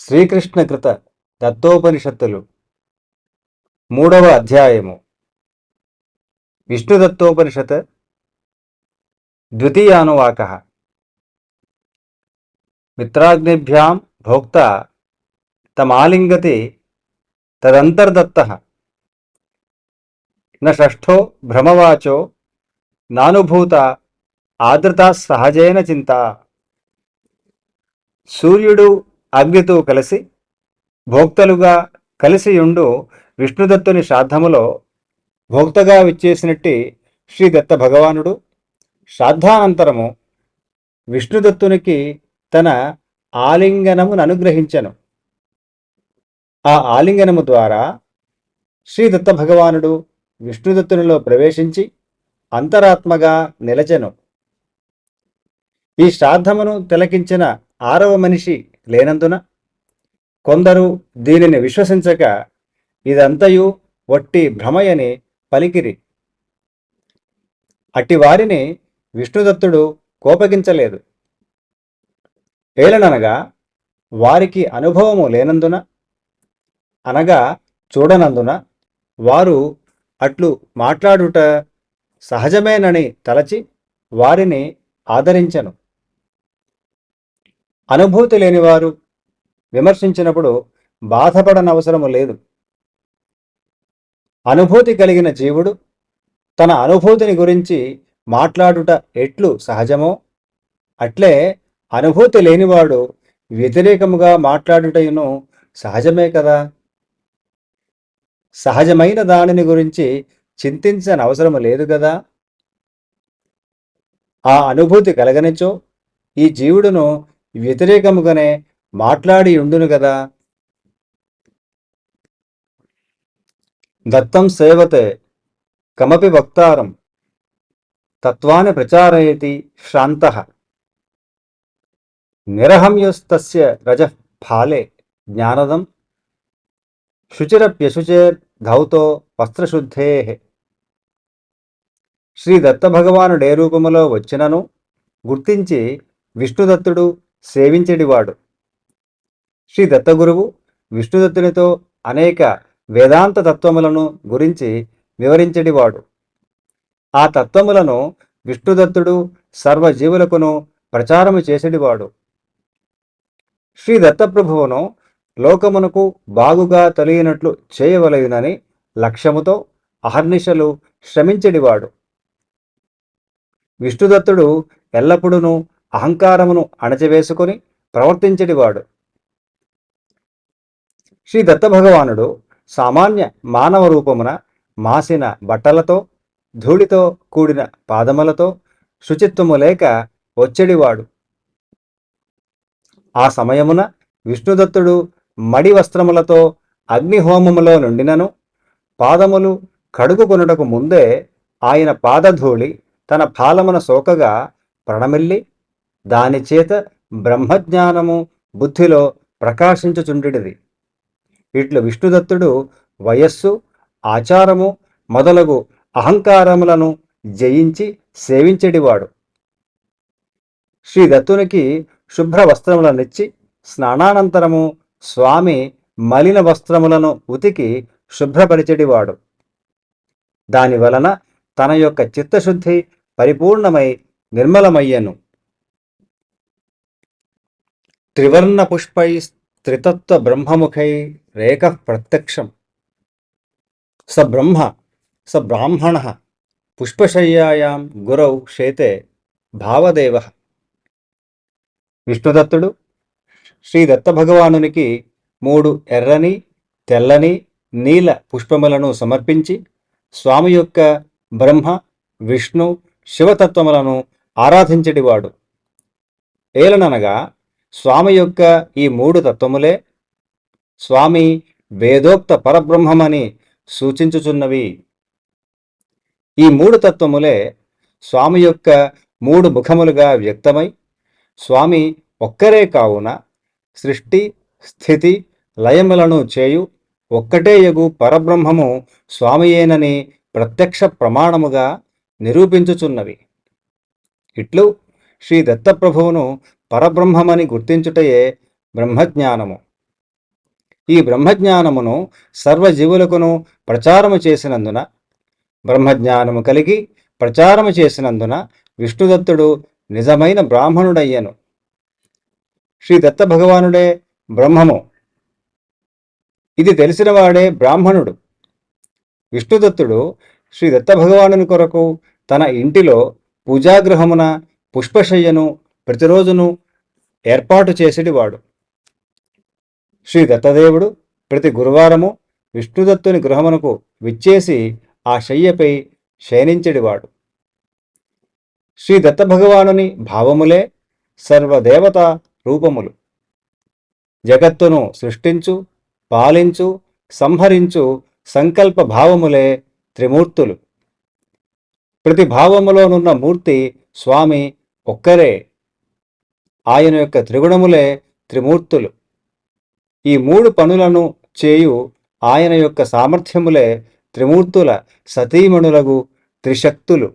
శ్రీకృష్ణ కృత దత్తోపనిషత్తులు మూడవ అధ్యాయము. విష్ణుదత్తోపనిషత్ ద్వితీయానువాక. మిత్రాగ్నిభ్యాం భోక్త తమాలింగతి తదంతర్దత్త. నష్టో భ్రమవాచో నానుభూత ఆదృత సహజైన చింత. సూర్యుడు అగ్నితో కలిసి భోక్తలుగా కలిసియుండు విష్ణుదత్తుని శ్రాద్ధములో భోక్తగా విచ్చేసినట్టి శ్రీ దత్త భగవానుడు శ్రాద్ధానంతరము విష్ణుదత్తునికి తన ఆలింగనమును అనుగ్రహించను. ఆ ఆలింగనము ద్వారా శ్రీ దత్త భగవానుడు విష్ణుదత్తునిలో ప్రవేశించి అంతరాత్మగా నిలచెను. ఈ శ్రాద్ధమును తిలకించిన ఆరవ మనిషి లేనందున కొందరు దీనిని విశ్వసించక ఇదంతయు వట్టి భ్రమయని పలికిరి అట్టి వారిని విష్ణుదత్తుడు కోపగించలేదు. ఏలననగా వారికి అనుభవము లేనందున అనగా చూడనందున వారు అట్లు మాట్లాడుట సహజమేనని తలచి వారిని ఆదరించను. అనుభూతి లేనివారు విమర్శించినప్పుడు బాధపడనవసరము లేదు. అనుభూతి కలిగిన జీవుడు తన అనుభూతిని గురించి మాట్లాడుట ఎట్లు సహజమో అట్లే అనుభూతి లేనివాడు వ్యతిరేకముగా మాట్లాడుటయును సహజమే కదా? సహజమైన దానిని గురించి చింతించనవసరము లేదు కదా? ఆ అనుభూతి కలగనిచో ఈ జీవుడును వ్యతిరేకముగానే మాట్లాడి ఉండును కదా. దత్తం సేవతే కమపి వక్తారం తత్వాన్ని ప్రచారయతి శ్రాంత. నిరహంయస్తస్య రజ ఫాలే జ్ఞానదం శుచిరప్యశుచేర్ధౌతో వస్త్రశుద్ధే. శ్రీ దత్త భగవానుడే రూపములో వచ్చినను గుర్తించి విష్ణుదత్తుడు సేవించెడివాడు. శ్రీ దత్తగురువు విష్ణుదత్తునితో అనేక వేదాంత తత్వములను గురించి వివరించడివాడు. ఆ తత్వములను విష్ణుదత్తుడు సర్వజీవులకును ప్రచారము చేసేడివాడు. శ్రీ దత్తప్రభువును లోకమునకు బాగుగా తెలియనట్లు చేయవలయునని లక్ష్యముతో అహర్నిశలు శ్రమించెడివాడు. విష్ణుదత్తుడు ఎల్లప్పుడూ అహంకారమును అణచివేసుకొని ప్రవర్తించడివాడు శ్రీ దత్తభగవానుడు సామాన్య మానవ రూపమున మాసిన బట్టలతో ధూళితో కూడిన పాదములతో శుచిత్వము లేక వచ్చడివాడు ఆ సమయమున విష్ణుదత్తుడు మడి వస్త్రములతో అగ్నిహోమములో నుండినను పాదములు కడుగుకొనుటకు ముందే ఆయన పాదధూళి తన పాలమున సోకగా ప్రణమిల్లి దానిచేత బ్రహ్మజ్ఞానము బుద్ధిలో ప్రకాశించుచుండిది ఇట్లు విష్ణుదత్తుడు వయస్సు ఆచారము మొదలగు అహంకారములను జయించి సేవించడివాడు. శ్రీ దత్తునికి శుభ్ర వస్త్రములనిచ్చి స్నానానంతరము స్వామి మలిన వస్త్రములను ఉతికి శుభ్రపరిచెడివాడు. దాని వలన తన యొక్క చిత్తశుద్ధి పరిపూర్ణమై నిర్మలమయ్యను. త్రివర్ణ పుష్పై త్రితత్వ బ్రహ్మముఖై రేఖ ప్రత్యక్షం. స బ్రహ్మ స బ్రాహ్మణ పుష్పశయ్యాయాం గురౌ శేతే భావదేవ. విష్ణుదత్తుడు శ్రీ దత్త భగవానునికి మూడు ఎర్రని తెల్లని నీల పుష్పములను సమర్పించి స్వామి యొక్క బ్రహ్మ విష్ణు శివతత్వములను ఆరాధించడివాడు. ఏలననగా స్వామి యొక్క ఈ మూడు తత్వములే స్వామి వేదోక్త పరబ్రహ్మమని సూచించుచున్నవి. ఈ మూడు తత్వములే స్వామి యొక్క మూడు ముఖములుగా వ్యక్తమై స్వామి ఒక్కరే కావున సృష్టి స్థితి లయములను చేయు ఒక్కటే యగు పరబ్రహ్మము స్వామియేనని ప్రత్యక్ష ప్రమాణముగా నిరూపించుచున్నవి. ఇట్లు శ్రీ దత్తప్రభువును పరబ్రహ్మమని గుర్తించుటయే బ్రహ్మజ్ఞానము. ఈ బ్రహ్మజ్ఞానమును సర్వజీవులకును ప్రచారము చేసినందున బ్రహ్మజ్ఞానము కలిగి ప్రచారము చేసినందున విష్ణుదత్తుడు నిజమైన బ్రాహ్మణుడయ్యను. శ్రీ దత్త భగవానుడే బ్రహ్మము. ఇది తెలిసినవాడే బ్రాహ్మణుడు. విష్ణుదత్తుడు శ్రీ దత్త భగవానుని కొరకు తన ఇంటిలో పూజాగృహమున పుష్పశయ్యను ప్రతిరోజును ఏర్పాటు చేసేటివాడు శ్రీ దత్తదేవుడు ప్రతి గురువారము విష్ణుదత్తుని గృహమునకు విచ్చేసి ఆ శయ్యపై శయనించెడివాడు శ్రీ దత్త భగవానుని భావములే సర్వదేవత రూపములు. జగత్తును సృష్టించు పాలించు సంహరించు సంకల్ప భావములే త్రిమూర్తులు. ప్రతి భావములోనున్న మూర్తి స్వామి ఒక్కరే ఆయన యొక్క త్రిగుణములే త్రిమూర్తులు. ఈ మూడు పనులను చేయు ఆయన యొక్క సామర్థ్యములే త్రిమూర్తుల సతీమణులగు త్రిశక్తులు.